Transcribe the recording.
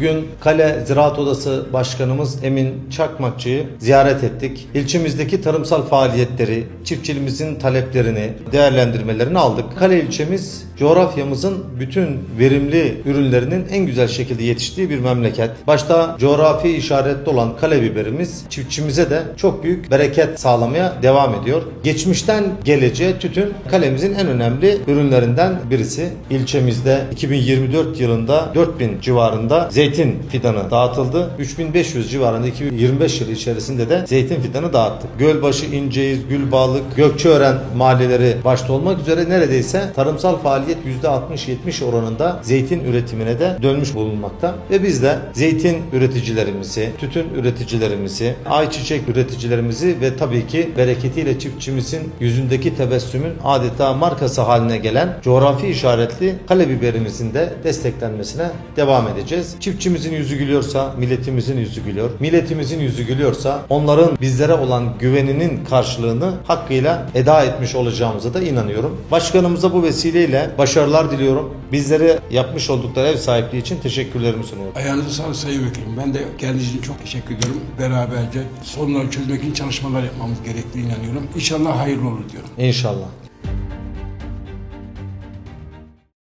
Bugün Kale Ziraat Odası Başkanımız Emin Çakmakçı'yı ziyaret ettik. İlçemizdeki tarımsal faaliyetleri, çiftçilimizin taleplerini, değerlendirmelerini aldık. Kale ilçemiz coğrafyamızın bütün verimli ürünlerinin en güzel şekilde yetiştiği bir memleket. Başta coğrafi işaretli olan kale biberimiz çiftçimize de çok büyük bereket sağlamaya devam ediyor. Geçmişten geleceğe tütün kalemizin en önemli ürünlerinden birisi. İlçemizde 2024 yılında 4000 civarında zeytin fidanı dağıtıldı. 3500 civarında 2025 yılı içerisinde de zeytin fidanı dağıttık. Gölbaşı, İnceyiz, Gülbağlık, Gökçeören mahalleleri başta olmak üzere neredeyse tarımsal faaliyet %60-70 oranında zeytin üretimine de dönmüş bulunmakta. Ve biz de zeytin üreticilerimizi, tütün üreticilerimizi, ayçiçek üreticilerimizi ve tabii ki bereketiyle çiftçimizin yüzündeki tebessümün adeta markası haline gelen coğrafi işaretli kale biberimizin de desteklenmesine devam edeceğiz. Çiftçimizin yüzü gülüyorsa milletimizin yüzü gülüyor. Milletimizin yüzü gülüyorsa onların bizlere olan güveninin karşılığını hakkıyla eda etmiş olacağımıza da inanıyorum. Başkanımıza bu vesileyle başarılar diliyorum. Bizlere yapmış oldukları ev sahipliği için teşekkürlerimi sunuyorum. Ayağınıza sağlık Sayın Vekilim. Ben de geldiğiniz için çok teşekkür ediyorum. Beraberce sorunları çözmek için çalışmalar yapmamız gerektiğine inanıyorum. İnşallah hayırlı olur diyorum. İnşallah.